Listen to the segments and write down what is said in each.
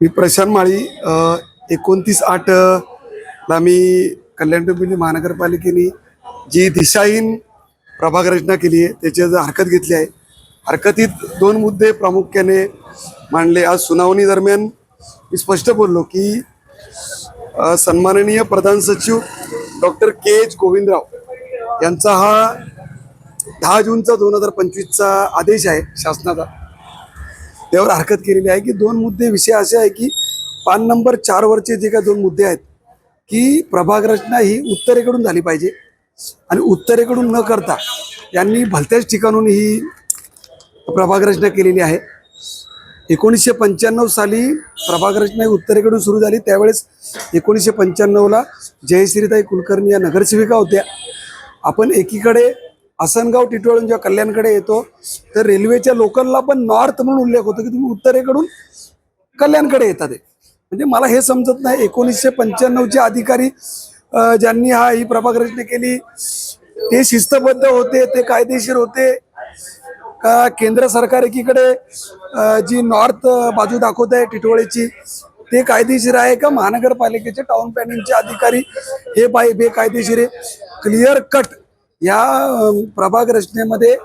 मी प्रशांत माळी एकोणतीस आठ ला मी कल्याण डोंबिवली महानगरपालिकेने जी दिशाहीन प्रभाग रचना केली आहे त्याची हरकत घेतली आहे. हरकतीत दोन मुद्दे प्रामुख्याने मांडले. आज सुनावणी दरम्यान मी स्पष्ट बोललो की सन्माननीय प्रधान सचिव डॉक्टर के एच गोविंदराव यांचा हा दहा जूनचा दोन हजार पंचवीसचा आदेश आहे शासनाचा. त्यावर हरकत केलेली आहे की दोन मुद्दे विषय असे आहे की पान नंबर चार वरचे जे काही दोन मुद्दे आहेत की प्रभाग रचना ही उत्तरेकडून झाली पाहिजे आणि उत्तरेकडून न करता यांनी भलत्याच ठिकाणून ही प्रभाग रचना केलेली आहे. एकोणीसशे पंच्याण्णव साली प्रभाग रचना ही उत्तरेकडून सुरू झाली. त्यावेळेस एकोणीसशे पंच्याण्णवला जयश्रीताई कुलकर्णी या नगरसेविका होत्या. आपण एकीकडे आसनगाव टिटवाळून जेव्हा कल्याणकडे येतो तर रेल्वेच्या लोकलला पण नॉर्थ म्हणून उल्लेख होतो की तुम्ही उत्तरेकडून कल्याणकडे येतात म्हणजे मला हे समजत नाही. एकोणीसशे पंच्याण्णवचे अधिकारी ज्यांनी हा ही प्रभाग रचना केली ते शिस्तबद्ध होते ते कायदेशीर होते. का केंद्र सरकार एकीकडे जी नॉर्थ बाजू दाखवत आहे टिटोळेची ते कायदेशीर आहे का? महानगरपालिकेचे टाउन प्लॅनिंगचे अधिकारी हे बाय बेकायदेशीर आहे. क्लिअर कट या प्रभाग रचनेमध्ये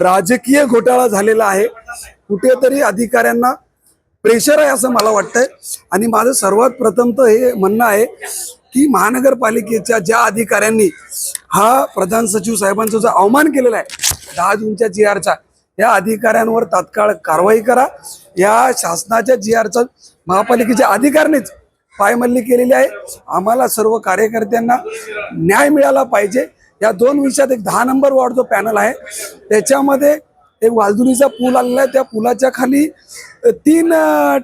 राजकीय घोटाळा झालेला आहे. कुठेतरी अधिकाऱ्यांना प्रेशर आहे असं मला वाटतंय. आणि माझं सर्वात प्रथम तर हे म्हणणं आहे की महानगरपालिकेच्या ज्या अधिकाऱ्यांनी हा प्रधान सचिव साहेबांचा जो अवमान केलेला आहे दहा जूनच्या जी आरचा या अधिकाऱ्यांवर तात्काळ कारवाई करा. या शासनाच्या जी आरचा महापालिकेच्या अधिकाऱ्यांनीच पायमल्ली केलेली आहे. आम्हाला सर्व कार्यकर्त्यांना न्याय मिळाला पाहिजे. या दोन विषयात एक दहा नंबर वॉर्ड जो पॅनल आहे त्याच्यामध्ये एक वालदुरीचा पूल आलेला आहे. त्या पुलाच्या खाली तीन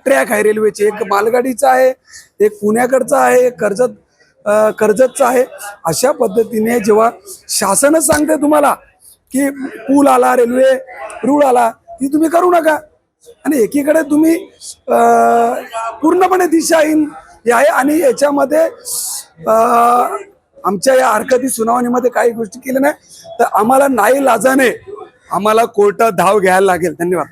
ट्रॅक आहे रेल्वेचे. एक मालगाडीचा आहे एक पुण्याकडचा आहे एक कर्जत कर्जतचा आहे. अशा पद्धतीने जेव्हा शासनच सांगते तुम्हाला की पूल आला रेल्वे रूळ आला ती तुम्ही करू नका. आणि एकीकडे तुम्ही पूर्णपणे दिशाहीन हे आहे आणि याच्यामध्ये आमच्या या हरकती सुनावणीमध्ये काही गोष्टी केल्या नाही. तर आम्हाला नाही लाजाने आम्हाला कोर्टात धाव घ्यायला लागेल. धन्यवाद.